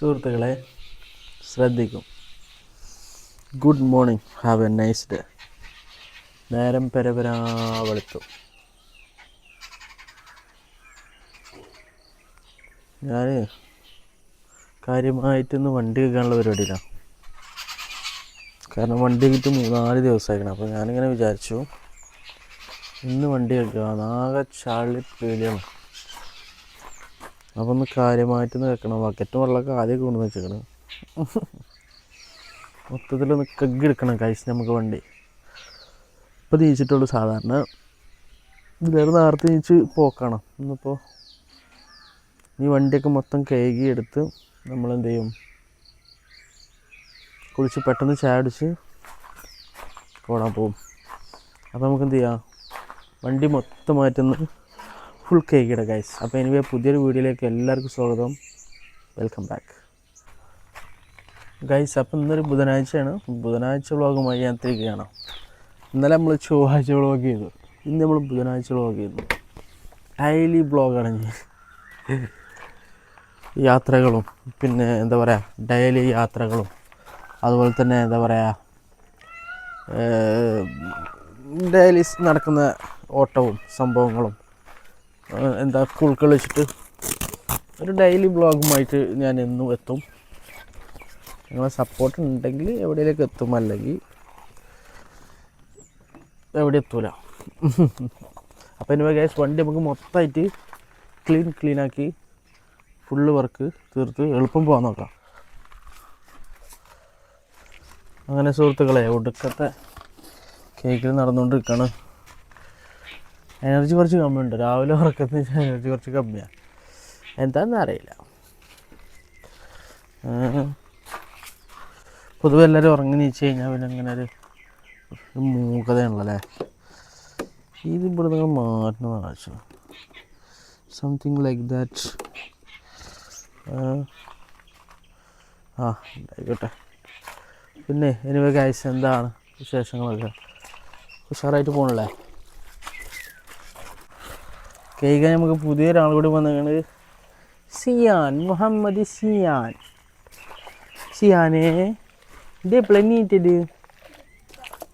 സുഹൃത്തുക്കളെ ശ്രദ്ധിക്കും. Good morning have a nice day നേരം പെരപരാ വെളുത്തു ഞാൻ കാര്യമായിട്ടൊന്ന് വണ്ടി വെക്കാനുള്ള പരിപാടിയിലാണ് കാരണം വണ്ടി കിട്ടി മൂന്നാൽ ദിവസമായിരിക്കണം അപ്പോൾ ഞാനിങ്ങനെ വിചാരിച്ചു ഇന്ന് വണ്ടി വെക്കുക ആകെ ചാളി പേടിയാണ് അപ്പോൾ ഒന്ന് കാര്യമായിട്ട് നിൽക്കണം ബക്കറ്റ് വെള്ളമൊക്കെ ആദ്യമൊക്കെ കൊണ്ടു വെച്ചേക്കണം. കഗ്ഗ് എടുക്കണം കഴിച്ച് നമുക്ക് വണ്ടി. ഇപ്പോൾ തീച്ചിട്ടുള്ളൂ സാധാരണ. ഇതിലേറെ നേരത്തെ തീച്ച് പോക്കാണ്. ഇന്നിപ്പോൾ ഈ വണ്ടിയൊക്കെ മൊത്തം കഴുകി എടുത്ത് നമ്മളെന്ത് ചെയ്യും? കുളിച്ച് പെട്ടെന്ന് ചായ അടിച്ച് ഓടാൻ പോകും അപ്പോൾ നമുക്ക് എന്ത് ചെയ്യാം? വണ്ടി മൊത്തമായിട്ടൊന്ന് ഫുൾ കേക്കിട ഗൈസ് അപ്പോൾ എനിവേ പുതിയൊരു വീഡിയോയിലേക്ക് എല്ലാവർക്കും സ്വാഗതം. വെൽക്കം ബാക്ക് ഗൈസ് അപ്പം ഇന്നൊരു ബുധനാഴ്ചയാണ്. ബുധനാഴ്ച വ്ളോഗുമായി ഞാൻ തിരിക്കുകയാണ് ഇന്നലെ നമ്മൾ ചൊവ്വാഴ്ച വ്ളോഗ് ചെയ്തു. ഇന്ന് നമ്മൾ ബുധനാഴ്ച വ്ളോഗ് ചെയ്തു. ഡെയിലി ബ്ലോഗാണ് യാത്രകളും പിന്നെ എന്താ പറയുക ഡെയിലി യാത്രകളും. അതുപോലെ തന്നെ എന്താ പറയുക ഡെയിലി നടക്കുന്ന ഓട്ടവും സംഭവങ്ങളും. എന്താ കുളുക്കൾ വെച്ചിട്ട് ഒരു ഡെയിലി ബ്ലോഗുമായിട്ട് ഞാൻ എന്നും എത്തും. നിങ്ങളെ സപ്പോർട്ട് ഉണ്ടെങ്കിൽ എവിടെയൊക്കെ എത്തും. അല്ലെങ്കിൽ എവിടെ എത്തൂല. അപ്പോൾ ഇനി ഗ്യാസ് വണ്ടി നമുക്ക് മൊത്തമായിട്ട് ക്ലീൻ ക്ലീനാക്കി ഫുള്ള് വർക്ക് തീർത്ത് എളുപ്പം പോകാൻ നോക്കാം. അങ്ങനെ സുഹൃത്തുക്കളെ ഒടുക്കത്തെ കേക്കിൽ നടന്നുകൊണ്ടിരിക്കുകയാണ് എനർജി കുറച്ച് കമ്മിയുണ്ട്. രാവിലെ ഉറക്കത്തിന് എനർജി കുറച്ച് കമ്മിയാണ് എന്താണെന്ന് അറിയില്ല. പൊതുവെ എല്ലാവരും ഉറങ്ങി നീച്ച് കഴിഞ്ഞാൽ പിന്നെ അങ്ങനെ ഒരു മൂകതയാണല്ലേ ഇത് ഇവിടെ നിങ്ങൾ മാറ്റണതാണ് ആവശ്യം. സംതിങ് ലൈക്ക് ദാറ്റ് ആ. ആയിക്കോട്ടെ പിന്നെ എനിവേ ഗൈസ് എന്താണ് വിശേഷങ്ങളൊക്കെ? ഉഷാറായിട്ട് പോകണല്ലേ കേൾക്കാൻ നമുക്ക് പുതിയ ഒരാൾ കൂടി വന്നത് സിയാൻ മുഹമ്മദ് സിയാൻ. സിയാനെ ഇത് എപ്പോഴാണ് നീറ്റത്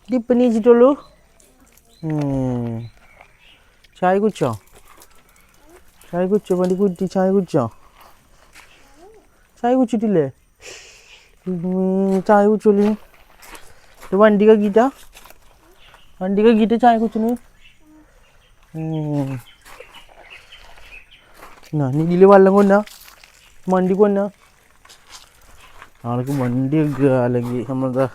ഇതിപ്പോൾ നീച്ചിട്ടുള്ളൂ. ചായ കുച്ചോ ചായ കുച്ചോ വണ്ടി കുറ്റി ചായ കുച്ചോ ചായ കുച്ചിട്ടില്ലേ ചായ കുച്ചോൽ വണ്ടി കക്കിയിട്ടാ വണ്ടി കക്കിയിട്ട് ചായ കുടിച്ചിന് ഞാൻ ഇതിൽ വെള്ളം കൊന്ന വണ്ടി കൊന്ന ആൾക്ക് വണ്ടി വെക്കുക അല്ലെങ്കിൽ നമ്മളെന്താ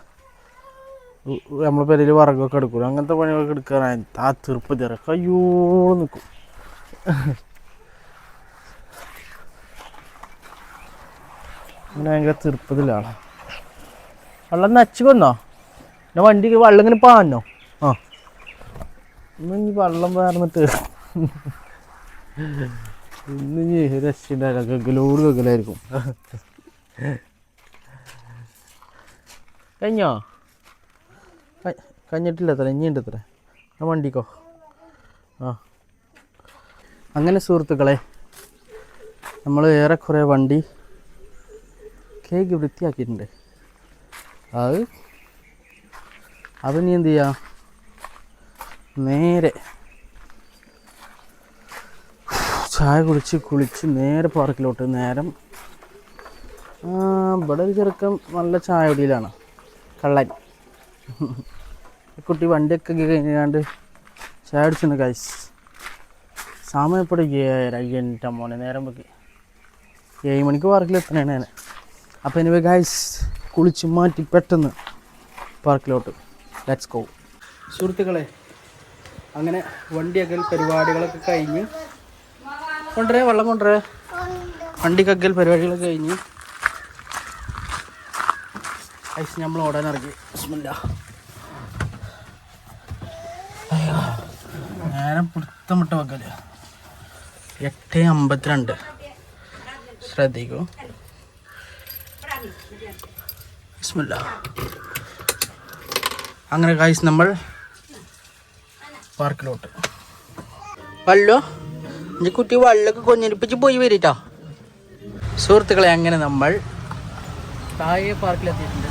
നമ്മളെ പെരയിൽ വറകൊക്കെ എടുക്കും. അങ്ങനത്തെ പണികളൊക്കെ എടുക്കാനായി ആ തീർപ്പതി ഇറക്കം അയ്യോ നിൽക്കും അങ്ങനെ ഭയങ്കര തീർപ്പതിലാണ് വെള്ളം നച്ചു കൊന്നോ? പിന്നെ വണ്ടിക്ക് വെള്ളം ഇങ്ങനെ പാഞ്ഞോ? ആ. ഇനി വെള്ളം വേർന്നിട്ട് ഇന്ന് ഇനി രക്ഷയുണ്ടായില്ല ഗഗലോട് ഗഗലായിരിക്കും കഴിഞ്ഞോ? കഴിഞ്ഞിട്ടില്ല അത്ര ഇനിയുണ്ട് അത്ര. ആ വണ്ടിക്കോ. ആ. അങ്ങനെ സുഹൃത്തുക്കളെ നമ്മൾ ഏറെക്കുറെ വണ്ടി കേക്ക് വൃത്തിയാക്കിയിട്ടുണ്ട്. അത് അത് നീ എന്ത് ചെയ്യാം? നേരെ ചായ കുടിച്ച് കുളിച്ച് നേരെ പാർക്കിലോട്ട് നേരം ഇവിടെ ഒരു ചെറുക്കം നല്ല ചായ കുടിയിലാണ് കള്ളൻ. കുട്ടി വണ്ടിയൊക്കെ കഴിഞ്ഞാണ്ട് ചായ അടിച്ചിട്ടുണ്ട് കൈസ് സമയം എന്റെ മോനെ നേരം വെക്കി. ഏഴ് മണിക്ക് പാർക്കിൽ എത്തണേണ് ഞാൻ. അപ്പോൾ എനിവേ ഗൈസ് കുളിച്ച് മാറ്റി പെട്ടെന്ന് പാർക്കിലോട്ട് ലെറ്റ്സ് ഗോ സുഹൃത്തുക്കളെ അങ്ങനെ വണ്ടിയൊക്കെ പരിപാടികളൊക്കെ കഴിഞ്ഞ് കൊണ്ടുവരേ വെള്ളം കൊണ്ടുവരേ. വണ്ടി കഗ്ഗൽ പരിപാടികളൊക്കെ കഴിഞ്ഞ്. ഐസ് നമ്മൾ ഓടാൻ ഇറങ്ങി. ബിസ്മില്ല. നേരം പിടുത്തമിട്ട് വെക്കൽ എട്ട് അമ്പത്തിരണ്ട്. ശ്രദ്ധിക്കൂ. ബിസ്മില്ല. അങ്ങനെ കായ്സ് നമ്മൾ പാർക്കിലോട്ട് വല്ലോ. എന്റെ കുട്ടി വള്ളൊക്കെ കൊഞ്ഞിരിപ്പിച്ച് പോയി വരിട്ടോ. സുഹൃത്തുക്കളെ അങ്ങനെ നമ്മൾ താഴെ പാർക്കിലെത്തിയിട്ടുണ്ട്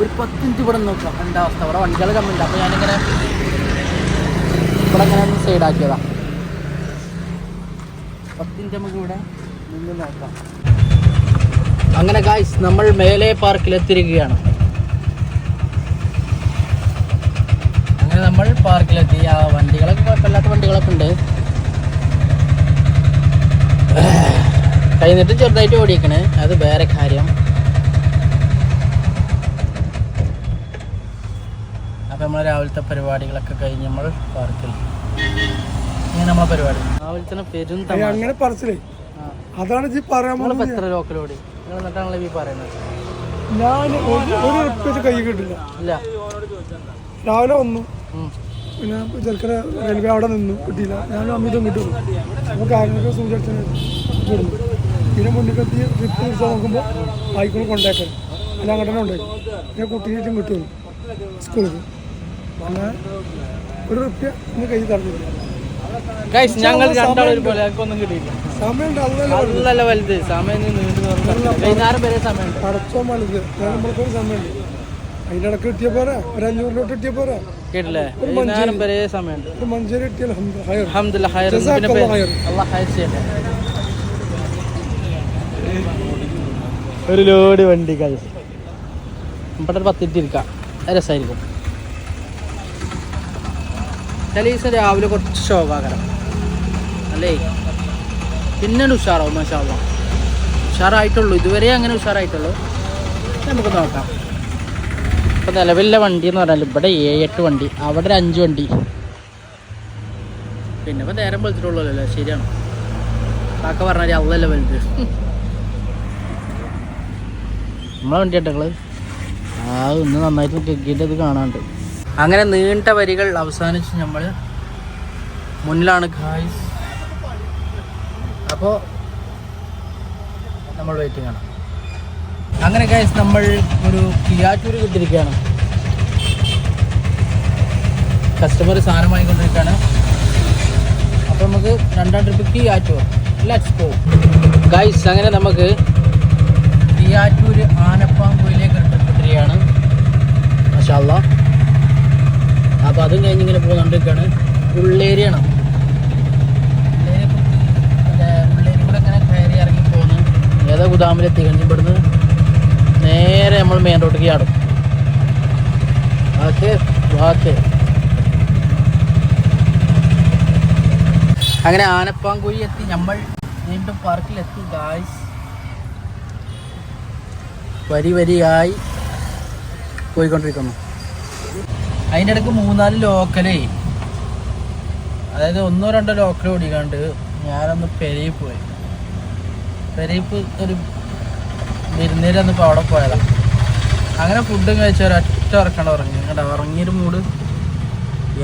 ഒരു പത്ത് മിനിറ്റ് ഇവിടെ നോക്കാം എന്താ അവസ്ഥ? അവിടെ വണ്ടികൾ കമ്മിണ്ട്. അപ്പോൾ ഞാനിങ്ങനെ ഇവിടെ ഇങ്ങനെ ഒന്ന് സൈഡാക്കിയതാ പത്ത് മിനിറ്റ് നമുക്ക് ഇവിടെ നിന്ന് നോക്കാം. അങ്ങനെ ഗായ്സ് നമ്മൾ മേലെ പാർക്കിലെത്തിയിരിക്കുകയാണ് അങ്ങനെ നമ്മൾ പാർക്കിലെത്തി ആ വണ്ടികളൊക്കെ കുഴപ്പമില്ലാത്ത വണ്ടികളൊക്കെ ഉണ്ട്. കഴിഞ്ഞിട്ട് ചെറുതായിട്ട് ഓടിക്കണ് അത് വേറെ കാര്യം. അപ്പോൾ നമ്മൾ രാവിലത്തെ പരിപാടികളൊക്കെ കഴിഞ്ഞ് നമ്മൾ പാർക്കിൽ. ഇങ്ങനെ നമ്മളെ പരിപാടി. രാവിലത്തെ പെരും തമാശ. അങ്ങനെ പറച്ചില്ലേ. അതാണ് ജി പറയാൻ പോകുന്നത്. എത്ര ലോക്കൽ ഓടി. നിങ്ങൾ എന്നിട്ടാണല്ലോ ഈ പറയുന്നത്. ഞാൻ ഒരു കൈ കിട്ടില്ല. ഇല്ല. രാവിലെ വന്നു. പിന്നെ ചിലക്കര റെയിൽവേ അവിടെ നിന്നു. കിട്ടിയില്ല. ഞാൻ അമിതം കിട്ടും അപ്പോൾ കാര്യങ്ങളൊക്കെ സൂചിച്ചു കിടുന്നു പിന്നെ മുന്നിക്കെത്തി ട്രിപ്പ് തിരിച്ച് നോക്കുമ്പോൾ ആയിക്കോളും കൊണ്ടാക്കാൻ അല്ല അങ്ങോട്ട് തന്നെ ഉണ്ടായി പിന്നെ കുട്ടീനേറ്റും കിട്ടും സ്കൂളിൽ പിന്നെ ഒരു റുപ്യ ഇന്ന് കയ്യിൽ തന്നില്ല. ഗൈസ് ഞങ്ങൾ രണ്ടാളും പോലെ ഒന്നും കിട്ടിയില്ല. സമയം നല്ല വലുത്. സമയം വൈകുന്നേരം വരെ അടച്ചോ വലുത്. നമ്മൾക്കൊരു സമയമുണ്ട് അതിന്റെ ഇടയ്ക്ക് കിട്ടിയ പോരാ ഒരു അഞ്ഞൂറിലോട്ട് കിട്ടിയ പോരാ കേട്ടില്ലേ നേരം വരെ സമയമുണ്ട്. ഒരു ഹയർ. ഹൈർ പിന്നെ. അല്ലാഹ് ഹൈർ ചെയ്യട്ടെ. ഒരു ലോഡ് വണ്ടി കഴിച്ച് ഇവിടെ ഒരു പത്തിട്ട് ഇരിക്കാം രസമായിരിക്കും ചില ദിവസം രാവിലെ കുറച്ച് ശോഭാകരം. അല്ലേ? പിന്നെ ഉഷാറാവും മഷാള്ള ഉഷാറായിട്ടുള്ളൂ. ഇതുവരെ അങ്ങനെ ഉഷാറായിട്ടുള്ളൂ. നമുക്ക് നോക്കാം. ഇപ്പം നിലവിലെ വണ്ടി എന്ന് പറഞ്ഞാൽ ഇവിടെ ഏഴ് എട്ട് വണ്ടി അവിടെ ഒരു അഞ്ച് വണ്ടി. പിന്നെ ഇപ്പം നേരം വെളുത്തിട്ടുള്ളല്ലോ ശരിയാണ്. കാക്ക പറഞ്ഞാൽ അവളല്ല വലുത്. നമ്മളെ വണ്ടി കേട്ടോ ആ ഇന്ന് നന്നായിട്ട് ഗഗ്ഗിന്റെ ഇത് കാണാണ്ട് അങ്ങനെ നീണ്ട വരികൾ അവസാനിച്ച് നമ്മൾ മുന്നിലാണ് ഖായ്സ് അപ്പോൾ നമ്മൾ വെയിറ്റിംഗ് ആണ്. അങ്ങനെ ഗൈസ് നമ്മൾ ഒരു കിയാറ്റൂർ കിട്ടിയിരിക്കുകയാണ് കസ്റ്റമർ സാധനം വാങ്ങിക്കൊണ്ടിരിക്കുകയാണ്. അപ്പോൾ നമുക്ക് രണ്ടാം trip Kiyattoor let's go guys അങ്ങനെ നമുക്ക് കിയാറ്റൂർ ആനപ്പാമ്പുയിലേക്ക് ഇട്ടിരിക്കുകയാണ് മഷാല്ല അപ്പോൾ അതും കഴിഞ്ഞ് ഇങ്ങനെ പോകുന്നുണ്ടിരിക്കുകയാണ് ഉള്ളേരിയാണ്. ഉള്ളേരി കൂടെ ഇങ്ങനെ കയറി ഇറങ്ങി പോകുന്നു ഏതാ ഗുദാമിലെത്തി കഴിഞ്ഞ് നേരെ നമ്മൾ മെയിൻ റോഡിലേക്ക് ചാടും. അങ്ങനെ ആനപ്പാങ്കുഴി എത്തി. നമ്മൾ വീണ്ടും പാർക്കിലെത്തി ഗായ്സ് വരി വരിയായി പോയിക്കൊണ്ടിരിക്കുന്നു. അതിന്റെ ഇടയ്ക്ക് മൂന്നാൽ ലോക്കലേ അതായത് ഒന്നോ രണ്ടോ ലോക്കൽ ഓടിക്കാണ്ട് ഞാനൊന്ന് പെരയിൽ പോയി. പെരയിപ്പ് ഒരു വിരുന്നേരം വന്നപ്പോൾ അവിടെ പോയതാണ് അങ്ങനെ ഫുഡും കഴിച്ച ഒരൊറ്റ ഉറക്കണ്ട ഉറങ്ങി. കേട്ടോ ഉറങ്ങിയൊരു മൂട്.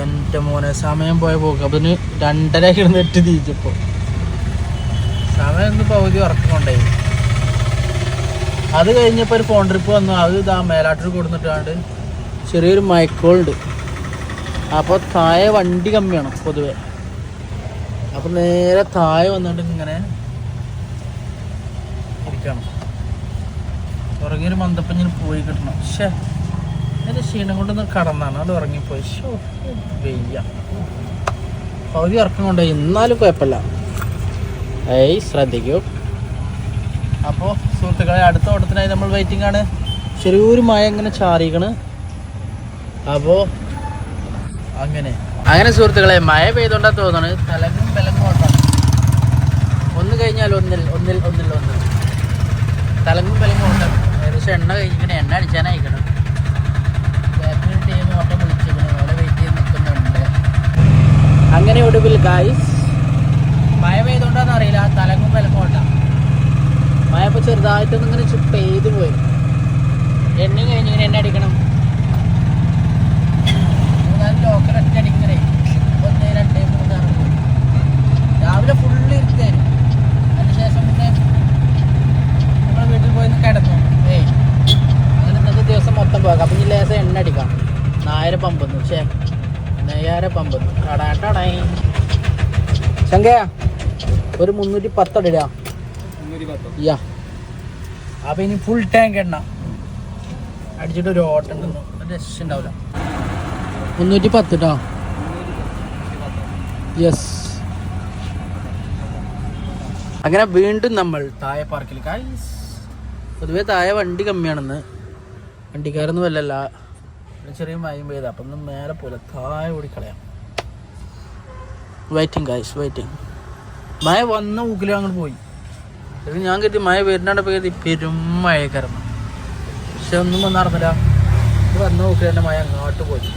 എന്റെ മോനെ സമയം പോയ പോക്ക്. അപ്പം രണ്ടര കിടന്നിട്ട് തിരിച്ചപ്പോൾ സമയം ഒന്ന് പകുതി ഉറക്കമുണ്ടായി അത് കഴിഞ്ഞപ്പോൾ ഒരു ഫോൺ ട്രിപ്പ് വന്നു. അത് ഇതാ മേലാട്ടൂർ കൊടുത്തിട്ടാണ്ട് ചെറിയൊരു മയക്കോളുണ്ട് അപ്പോൾ താഴെ വണ്ടി കമ്മിയാണ് പൊതുവേ? അപ്പം നേരെ താഴെ വന്നിട്ട് ഇങ്ങനെ ഇരിക്കണം. ഉറങ്ങിയൊരു മന്ദപ്പഞ്ഞിന് പോയി കിട്ടണം. ഷേ എന്റെ ക്ഷീണം കൊണ്ടൊന്ന് കടന്നാണ്. അത് ഉറങ്ങിപ്പോയി. ഷോ വെയ്യ. പകുതി ഉറക്കം കൊണ്ട് എന്നാലും കുഴപ്പമില്ല. ഏയ് ശ്രദ്ധിക്കൂ. അപ്പോൾ സുഹൃത്തുക്കളെ അടുത്ത ഓട്ടത്തിനായി നമ്മൾ വെയിറ്റിംഗ് ആണ്. ചെറിയൊരു മഴ ഇങ്ങനെ ചാറിക്കണ് അപ്പോൾ അങ്ങനെ. അങ്ങനെ സുഹൃത്തുക്കളെ മഴ പെയ്തോണ്ടാ തോന്നണ്. തലങ്ങും വിലങ്ങും ഓട്ടാണ് ഒന്ന് കഴിഞ്ഞാൽ ഒന്നിൽ ഒന്നിൽ ഒന്നിൽ ഒന്ന്. തലങ്ങും വിലങ്ങും ഓട്ടാണ് ഏകദേശം എണ്ണ കഴിഞ്ഞിങ്ങനെ എണ്ണ അടിച്ചാനായിക്കണം നിൽക്കുന്നുണ്ട്. അങ്ങനെ ഒടുവിൽ ഗായ്സ് മഴ പെയ്തോണ്ടാന്ന് അറിയില്ല തലങ്ങും വിലക്കോട്ട മഴ ഇപ്പോൾ ചെറുതായിട്ടൊന്നും ഇങ്ങനെ പെയ്ത് പോയി. എണ്ണ കഴിഞ്ഞ് ഇങ്ങനെ എണ്ണ അടിക്കണം. മൂന്നാൽ ലോക്കൽ അടിക്കണേ ഒന്ന് രണ്ട് മൂന്നാറ് രാവിലെ ഫുള്ള് ഇരിക്കായിരുന്നു അതിനുശേഷം പിന്നെ നമ്മൾ വീട്ടിൽ പോയി ഒന്ന് കിടന്നു ഏയ് അങ്ങനെ ഇന്നത്തെ ദിവസം മൊത്തം പോകാം അപ്പം ഇനി ലേസം എണ്ണ അടിക്കാം നായര പമ്പെന്ന് പക്ഷേ നെയ്യാര പമ്പെന്ന് കടാട്ടടായി ശങ്കയാ ഒരു മുന്നൂറ്റി പത്തടിടാ യാ അപ്പൊ ഇനി ഫുൾ ടാങ്ക് എണ്ണ. അടിച്ചിട്ട് ഒരു ഓട്ടം ഉണ്ടെന്നു ഉണ്ടാവില്ല. മുന്നൂറ്റി പത്ത് കേട്ടോ യെസ് അങ്ങനെ വീണ്ടും നമ്മൾ തായ പാർക്കിൽ ഗൈസ് പൊതുവേ താഴെ വണ്ടി കമ്മിയാണെന്ന്. വണ്ടിക്കാരൊന്നും വല്ലല്ല ഒരു ചെറിയ മയം പെയ്ത. അപ്പം ഒന്ന് മേലെ പോലെ താഴെ ഓടിക്കളയാം. വെയിറ്റിംഗ് ഗൈസ് വെയിറ്റിംഗ് മഴ വന്ന ഊക്കിലും അങ്ങോട്ട് പോയി. എന്നിട്ട് ഞാൻ കരുതി മഴ വരുന്നുണ്ട് കരുതി പെരും മഴക്കാരണം പക്ഷെ ഒന്നും വന്ന് നടന്നില്ല. വന്ന ഊക്കിൽ എന്റെ മഴ അങ്ങോട്ട് പോയി.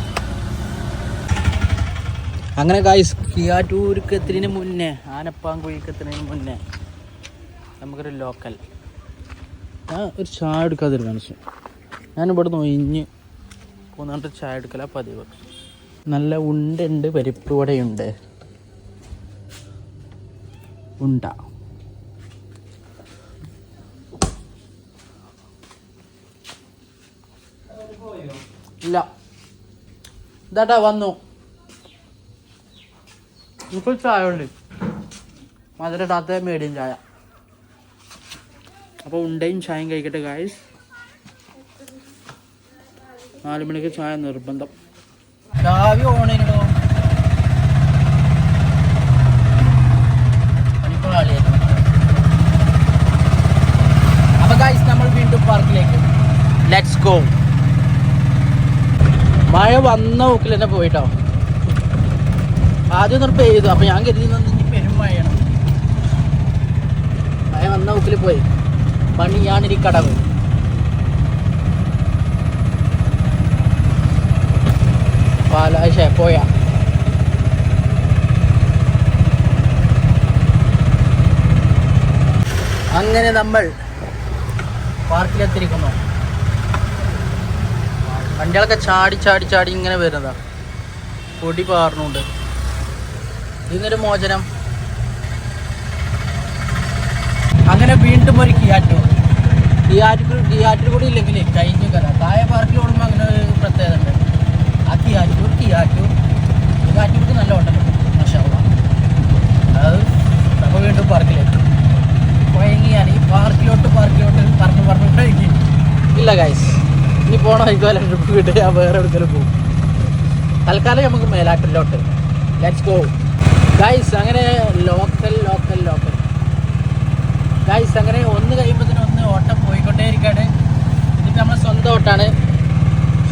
അങ്ങനെ ഗൈസ് കിയാറ്റൂർക്ക് എത്തുന്നതിന് മുന്നേ ആനപ്പാങ്കുഴിക്ക് എത്തുന്നതിന് മുന്നേ നമുക്കൊരു ലോക്കൽ ഞാൻ ഒരു ചായ എടുക്കാതിരുന്നു ഞാനിവിടെ ഞാൻ ഇവിടെ നൊയിഞ്ഞ് പറഞ്ഞിട്ട് ചായ എടുക്കല പതിവ്. നല്ല ഉണ്ടുണ്ട് പരിപ്പ് വടയുണ്ട്. ഉണ്ട. ഇല്ല. ഇതാട്ടാ വന്നു. നമുക്ക് ചായ ഉണ്ട് മധുരം ഇടാത്ത മേടിയും ചായ. അപ്പോൾ ഉണ്ടയും ചായയും കഴിക്കട്ടെ ഗായ്സ് നാല് മണിക്ക് ചായ നിർബന്ധം. ചാവി ഓണിനോ നമ്മൾ വീണ്ടും പാർക്കിലേക്ക്. ലെറ്റ്സ് ഗോ മഴ വന്ന ഊക്കിൽ തന്നെ പോയിട്ടോ. ആദ്യം ഒന്ന് പെയ്തു. അപ്പൊ ഞാൻ കരുതി ഇനി പെരും മഴയാണ്. മഴ വന്ന ഊക്കിൽ പോയി. പണിയാണിരി കടവ്. പാലാശ പോയ അങ്ങനെ നമ്മൾ പാർക്കിലെത്തിയിരിക്കുന്നു വണ്ടികളൊക്കെ ചാടി ചാടി ചാടി ഇങ്ങനെ വരുന്നതാണ് പൊടി പാർന്നുണ്ട്. ഇതിനൊരു മോചനം. അങ്ങനെ വീണ്ടും ഒരു കിയാറ്റു. കിയാറ്റ് കിയാറ്റിൽ കൂടി ഇല്ലെങ്കിൽ കഴിഞ്ഞു കല താഴെ പാർക്കിൽ ഓടുമ്പോൾ അങ്ങനെ ഒരു പ്രത്യേകത ഉണ്ട് ആ കിയാറ്റൂർ കിയാറ്റു കിയാറ്റൂർക്ക് നല്ല ഹോട്ടലുണ്ട് മഷാവ അത് നമ്മൾ വീണ്ടും പാർക്കിലേക്ക് കുഴങ്ങിയാണ് ഈ പാർക്കിലോട്ട് പാർക്കിലോട്ട് പറഞ്ഞു പറഞ്ഞിട്ട് ഇല്ല ഗൈസ് ഇനി പോണ വഴിക്ക് വല്ല ട്രിപ്പ് കിട്ടി ഞാൻ വേറെ എവിടെക്കെങ്കിലും പോകും. തൽക്കാലം നമുക്ക് മേലാട്ടിലോട്ട്. ലെറ്റ്സ് ഗോ ഗൈസ് അങ്ങനെ ലോക്കൽ ലോക്കൽ ലോക്കൽ ഗൈസ് അങ്ങനെ ഒന്ന് കഴിയുമ്പോഴത്തേനും ഒന്ന് ഓട്ടം പോയിക്കൊണ്ടേ ഇരിക്കാണ് ഇതിപ്പോൾ നമ്മൾ സ്വന്തം ഓട്ടാണ്.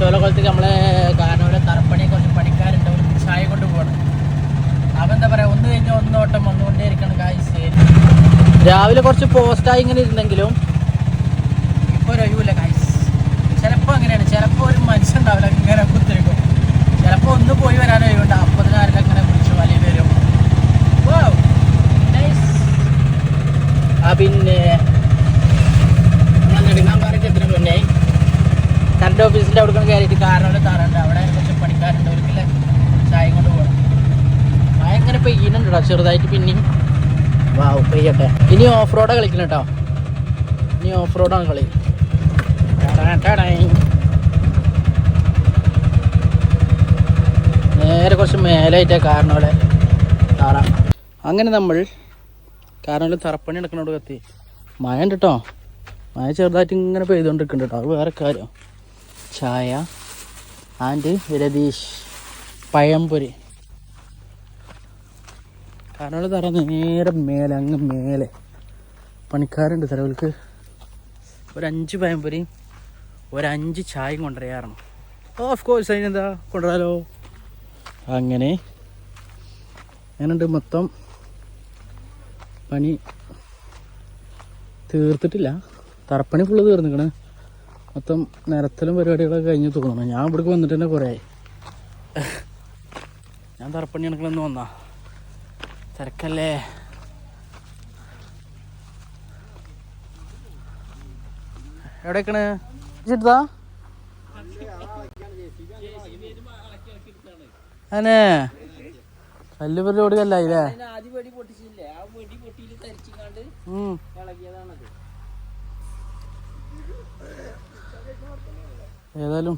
ചോലകുളത്തേക്ക് നമ്മളെ കാരണവരെ തറപ്പണി കുറച്ച് പണിക്കാരുണ്ട് അവർ ചായ കൊണ്ട് പോകണം അപ്പം എന്താ പറയുക ഒന്ന് കഴിഞ്ഞാൽ ഒന്ന് ഓട്ടം വന്നുകൊണ്ടേ ഇരിക്കണം ഗൈസ് രാവിലെ കുറച്ച് പോസ്റ്റായി ഇങ്ങനെ ഇരുന്നെങ്കിലും ഇപ്പോൾ ഒരു ഒഴിവില്ല ഗൈസ് ചിലപ്പോൾ അങ്ങനെയാണ്. ചിലപ്പോൾ ഒരു മനുഷ്യൻ ഉണ്ടാവില്ല ഇങ്ങനെ കുത്തിരിക്കും. ചിലപ്പോൾ ഒന്ന് പോയി വരാൻ ഒഴിവുണ്ട് അപ്പതിനാരിൽ അങ്ങനെ വിളിച്ചു വലിയ വരും Wow, nice. ആ പിന്നെ നമ്മൾ നെടുങ്ങാമ്പാറയ്ക്ക് എത്ര മുന്നേ കറണ്ട് ഓഫീസിന്റെ അവിടെ കയറിയിട്ട് കാറിനോട് താറുണ്ട് അവിടെ കുറച്ച് പണിക്കാരുണ്ട് അവർക്കില്ല ചായ കൊണ്ട് പോകണം മഴ ഇങ്ങനെ പെയ്യുന്നുണ്ടോ ചെറുതായിട്ട് പിന്നെയും. വാവ് പെയ്യട്ടെ. ഇനി ഓഫ് റോഡാണ് കളിക്കണം കേട്ടോ ഇനി ഓഫ് റോഡാണ് കളി. നേരെ കുറച്ച് മേലായിട്ടാ കാരണോലെ താറ. അങ്ങനെ നമ്മൾ കാരണം തറപ്പണി എടുക്കണോട് കത്തി. മഴ ഉണ്ട് കേട്ടോ മഴ ചെറുതായിട്ട് ഇങ്ങനെ പെയ്തുകൊണ്ടിരിക്കുന്നുണ്ട് കേട്ടോ അത് വേറെ കാര്യം. ചായ ആൻഡ് രതീഷ് പഴംപൊരി. കാരണം തറ നേരെ മേലെ അങ്ങ് മേലെ. പണിക്കാരുണ്ട് തരവർക്ക് ഒരഞ്ച് പഴംപൊരിയും ഒരഞ്ച് ചായയും കൊണ്ടുവരാറണം ഓഫ് കോഴ്സ് അതിനെന്താ കൊണ്ടുവരാലോ? അങ്ങനെ അങ്ങനെ മൊത്തം പണി തീർത്തിട്ടില്ല. തറപ്പണി ഫുള്ള് തീർന്നിക്കണ്. മൊത്തം നിരത്തലും പരിപാടികളൊക്കെ കഴിഞ്ഞ് തോന്നണം ഞാൻ ഇവിടേക്ക് വന്നിട്ട് തന്നെ കുറേ ആയി. ഞാൻ തറപ്പണി കണക്കിലൊന്ന് വന്നാ. തിരക്കല്ലേ? എവിടേക്കാണ്? ചേട്ടാ അനെ കല്ല് പരിപാടി കല്ലായില്ലേ ഉം. ഏതായാലും.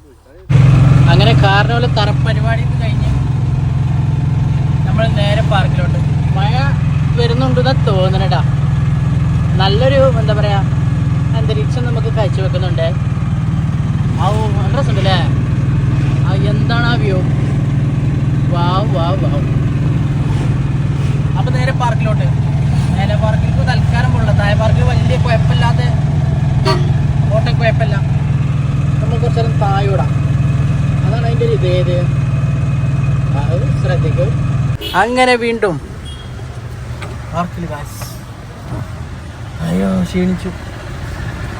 അങ്ങനെ കാറിനോലെ തറപ്പരിപാടി കഴിഞ്ഞ് നമ്മൾ നേരെ പാർക്കിലോട്ട്. മഴ വരുന്നുണ്ടെന്ന് തോന്നണടാ. നല്ലൊരു എന്താ പറയാ അന്തരീക്ഷം നമുക്ക് കാഴ്ചവെക്കുന്നുണ്ട് ആ നല്ല രസമുണ്ടല്ലേ? ആ എന്താണ് ആ വ്യൂ? വാവ് വാവ് വാവ്. അപ്പൊ നേരെ പാർക്കിലോട്ട്. നേരെ പാർക്കിലേക്ക് തൽക്കാലം പോലുള്ള തായ പാർക്കിൽ വലിയ കുഴപ്പമില്ലാതെ ഓട്ടം കുഴപ്പമില്ല. നമ്മൾ കുറച്ച് നേരം താഴോടാം. അതാണ് അതിന്റെ ഒരു ഇതേത്. അത് ശ്രദ്ധിക്കും. അങ്ങനെ വീണ്ടും. പാർക്കിൽ അയ്യോ ക്ഷീണിച്ചു.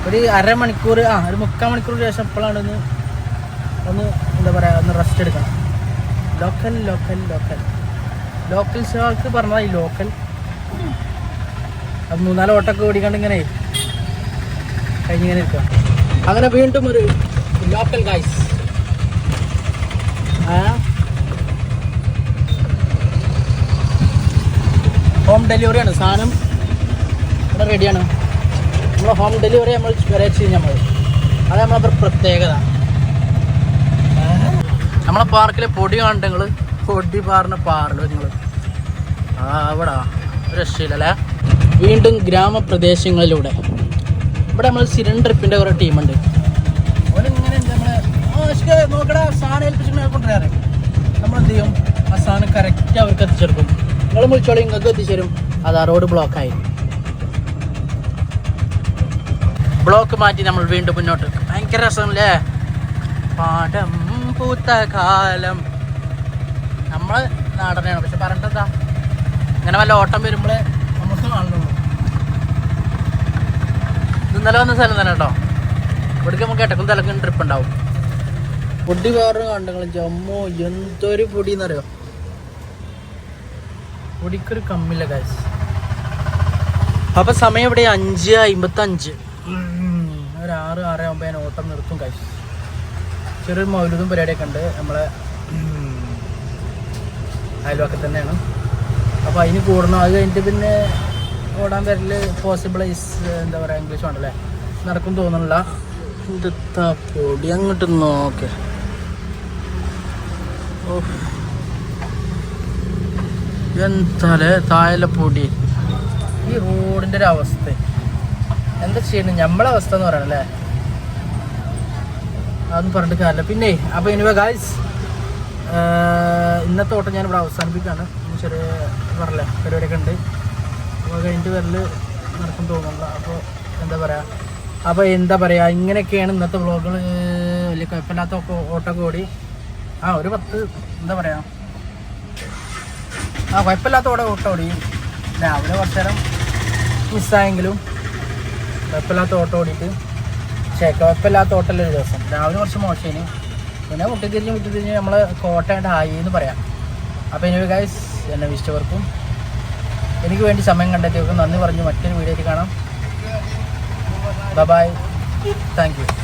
ഒരു അരമണിക്കൂർ ആ ഒരു മുക്കാൽ മണിക്കൂർ ശേഷം ഇപ്പോഴാണ് ഒന്ന് ഒന്ന് എന്താ പറയുക ഒന്ന് റെസ്റ്റ് എടുക്കണം. Local local local local shock പറഞ്ഞാൽ ഈ ലോക്കൽ അത് മൂന്നാൽ ഓട്ടൊക്കെ ഓടിക്കാണ്ട് ഇങ്ങനെ കഴിഞ്ഞിങ്ങനെ ഇരിക്കുക അങ്ങനെ വീണ്ടും ഒരു ലോക്കൽ ഗൈസ് ഹോം ഡെലിവറിയാണ് സാധനം. ഇവിടെ റെഡിയാണ് നമ്മൾ ഹോം ഡെലിവറി നമ്മൾ വരെ ചെയ്യും നമ്മൾ അത് നമ്മളെ പ്രത്യേകത. നമ്മളെ പാർക്കിലെ പൊടി കാണണ്ട നിങ്ങൾ പൊടി പാറിന് പാറല്ലോ നിങ്ങൾ അവിടെ. രക്ഷയില്ലല്ലേ വീണ്ടും ഗ്രാമപ്രദേശങ്ങളിലൂടെ. ഇവിടെ നമ്മൾ സിലിണ്ടർ ട്രിപ്പിന്റെ കുറേ ടീമുണ്ട് ഓലിങ്ങനെ നമ്മളെ? നോക്കടാ സാധനം ഏൽപ്പിച്ചിട്ട് കൊണ്ടുവരാറ് നമ്മൾ എന്ത് ചെയ്യും ആ സാധനം കറക്റ്റ് അവർക്ക് എത്തിച്ചെടുക്കും. നിങ്ങൾ വിളിച്ചോളി നിങ്ങൾക്ക് എത്തിച്ചേരും. അതാ റോഡ് ബ്ലോക്കായി ബ്ലോക്ക് മാറ്റി നമ്മൾ വീണ്ടും മുന്നോട്ട് ഭയങ്കര രസമല്ലേ പാടം പൂത്ത കാലം. നമ്മൾ നാടനെയാണ്. പക്ഷെ പറഞ്ഞിട്ടെന്താ ഇങ്ങനെ വല്ല ഓട്ടം വരുമ്പോഴേ നമുക്ക് കാണുന്നുള്ളൂ. ഇന്നലെ വന്ന സ്ഥലം തന്നെ കേട്ടോ. ഇവിടേക്ക് നമുക്ക് ഇടക്കും തലക്കും ട്രിപ്പ് ഉണ്ടാവും. പൊടി വേറെ കണ്ടെങ്കിലും ജമ്മു എന്തൊരു പൊടി എന്നറിയോ പൊടിക്കൊരു കമ്മില്ല കാശ് അപ്പൊ സമയം ഇവിടെ അഞ്ച് അമ്പത്തി അഞ്ച് ഒരു ആറ് ആറ് ആകുമ്പോൾ ഞാൻ ഓട്ടം നിർത്തും കാശ് ചെറിയൊരു മൗലൂദും പരിപാടിയൊക്കെ ഉണ്ട്. നമ്മളെ അയൽവക്കത്ത് തന്നെയാണ്. അപ്പോൾ അതിന് കൂടണം. അത് കഴിഞ്ഞിട്ട് പിന്നെ ഓടാൻ വരൽ പോസിബിൾ ഈസ് എന്താ പറയാ ഇംഗ്ലീഷ് വേണ്ടല്ലേ നടക്കും തോന്നുന്നില്ല. ഇതെത്താ പൊടി? അങ്ങോട്ട് നോക്കെ. എന്താലേ താഴെ പൊടി. ഈ റോഡിന്റെ ഒരു അവസ്ഥ. എന്താ ചെയ്യണം? നമ്മളെ അവസ്ഥ എന്ന് പറയണല്ലേ? അതൊന്നും പറഞ്ഞിട്ട് കാര്യമില്ല. പിന്നെ അപ്പോൾ എനിവേ ഗായ്സ് ഇന്നത്തെ ഓട്ടം ഞാനിവിടെ അവസാനിപ്പിക്കുകയാണ് അവസാനിപ്പിക്കാണ് ചെറിയ പറഞ്ഞല്ലേ? പരിപാടിയൊക്കെ ഉണ്ട്. അപ്പോൾ കഴിഞ്ഞിട്ട് വരൽ നടക്കും തോന്നുന്നില്ല അപ്പോൾ എന്താ പറയുക അപ്പോൾ എന്താ പറയുക ഇങ്ങനെയൊക്കെയാണ് ഇന്നത്തെ വ്ളോഗുകൾ വലിയ കുഴപ്പമില്ലാത്ത ഓട്ടോ കൂടി ആ ഒരു പത്ത് എന്താ പറയുക ആ കുഴപ്പമില്ലാത്ത ഓടെ ഓട്ടം ഓടി. രാവിലെ കുറച്ച് നേരം മിസ്സായെങ്കിലും കുഴപ്പമില്ലാത്ത ഓട്ടം ഓടിയിട്ട്. പക്ഷേ കുഴപ്പമില്ലാത്ത ഓട്ടമല്ല ഒരു ദിവസം. രാവിലെ കുറച്ച് മോശമായിന് പിന്നെ മുട്ടിത്തിരിഞ്ഞ് മുട്ടിത്തിരിഞ്ഞ് നമ്മൾ കോട്ടയുടെ ആയി എന്ന് പറയാം. അപ്പോൾ ഇനി ഗൈസ് എന്നെ വിഷ്ടവർക്കും എനിക്ക് വേണ്ടി സമയം കണ്ടെത്തിയവർക്കും നന്ദി പറഞ്ഞു മറ്റൊരു വീഡിയോയിൽ കാണാം. Bye bye.